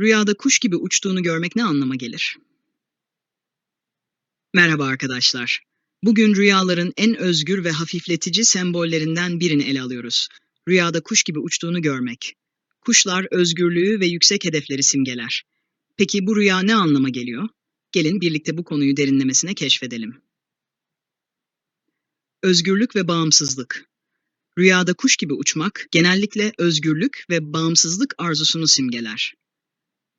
Rüyada kuş gibi uçtuğunu görmek ne anlama gelir? Merhaba arkadaşlar. Bugün rüyaların en özgür ve hafifletici sembollerinden birini ele alıyoruz. Rüyada kuş gibi uçtuğunu görmek. Kuşlar özgürlüğü ve yüksek hedefleri simgeler. Peki bu rüya ne anlama geliyor? Gelin birlikte bu konuyu derinlemesine keşfedelim. Özgürlük ve bağımsızlık. Rüyada kuş gibi uçmak genellikle özgürlük ve bağımsızlık arzusunu simgeler.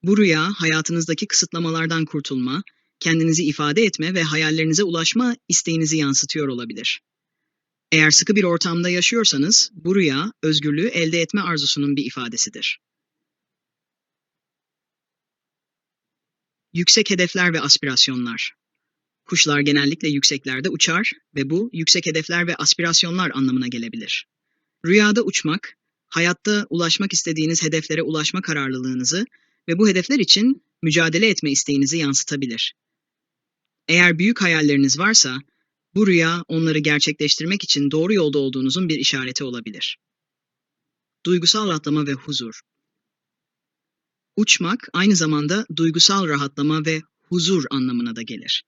Bu rüya hayatınızdaki kısıtlamalardan kurtulma, kendinizi ifade etme ve hayallerinize ulaşma isteğinizi yansıtıyor olabilir. Eğer sıkı bir ortamda yaşıyorsanız, bu rüya özgürlüğü elde etme arzusunun bir ifadesidir. Yüksek hedefler ve aspirasyonlar. Kuşlar genellikle yükseklerde uçar ve bu yüksek hedefler ve aspirasyonlar anlamına gelebilir. Rüyada uçmak, hayatta ulaşmak istediğiniz hedeflere ulaşma kararlılığınızı ve bu hedefler için mücadele etme isteğinizi yansıtabilir. Eğer büyük hayalleriniz varsa, bu rüya onları gerçekleştirmek için doğru yolda olduğunuzun bir işareti olabilir. Duygusal rahatlama ve huzur. Uçmak aynı zamanda duygusal rahatlama ve huzur anlamına da gelir.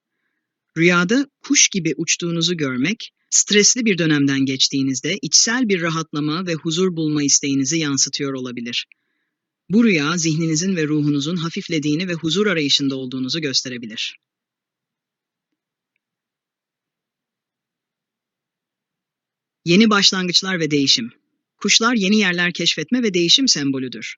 Rüyada kuş gibi uçtuğunuzu görmek, stresli bir dönemden geçtiğinizde içsel bir rahatlama ve huzur bulma isteğinizi yansıtıyor olabilir. Bu rüya zihninizin ve ruhunuzun hafiflediğini ve huzur arayışında olduğunuzu gösterebilir. Yeni başlangıçlar ve değişim. Kuşlar yeni yerler keşfetme ve değişim sembolüdür.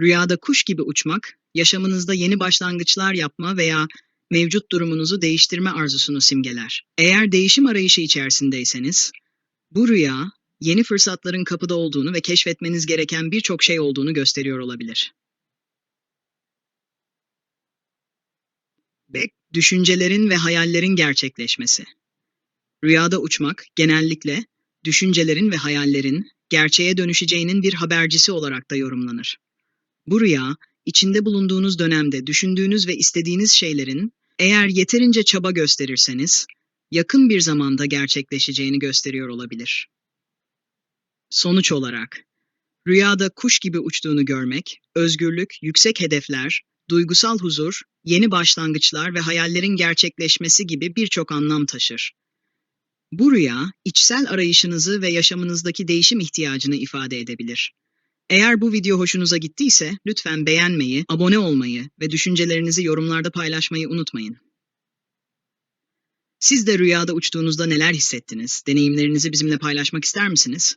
Rüyada kuş gibi uçmak, yaşamınızda yeni başlangıçlar yapma veya mevcut durumunuzu değiştirme arzusunu simgeler. Eğer değişim arayışı içerisindeyseniz, bu rüya yeni fırsatların kapıda olduğunu ve keşfetmeniz gereken birçok şey olduğunu gösteriyor olabilir. Bek, düşüncelerin ve hayallerin gerçekleşmesi. Rüyada uçmak genellikle düşüncelerin ve hayallerin gerçeğe dönüşeceğinin bir habercisi olarak da yorumlanır. Bu rüya, içinde bulunduğunuz dönemde düşündüğünüz ve istediğiniz şeylerin eğer yeterince çaba gösterirseniz yakın bir zamanda gerçekleşeceğini gösteriyor olabilir. Sonuç olarak, rüyada kuş gibi uçtuğunu görmek, özgürlük, yüksek hedefler, duygusal huzur, yeni başlangıçlar ve hayallerin gerçekleşmesi gibi birçok anlam taşır. Bu rüya, içsel arayışınızı ve yaşamınızdaki değişim ihtiyacını ifade edebilir. Eğer bu video hoşunuza gittiyse lütfen beğenmeyi, abone olmayı ve düşüncelerinizi yorumlarda paylaşmayı unutmayın. Siz de rüyada uçtuğunuzda neler hissettiniz? Deneyimlerinizi bizimle paylaşmak ister misiniz?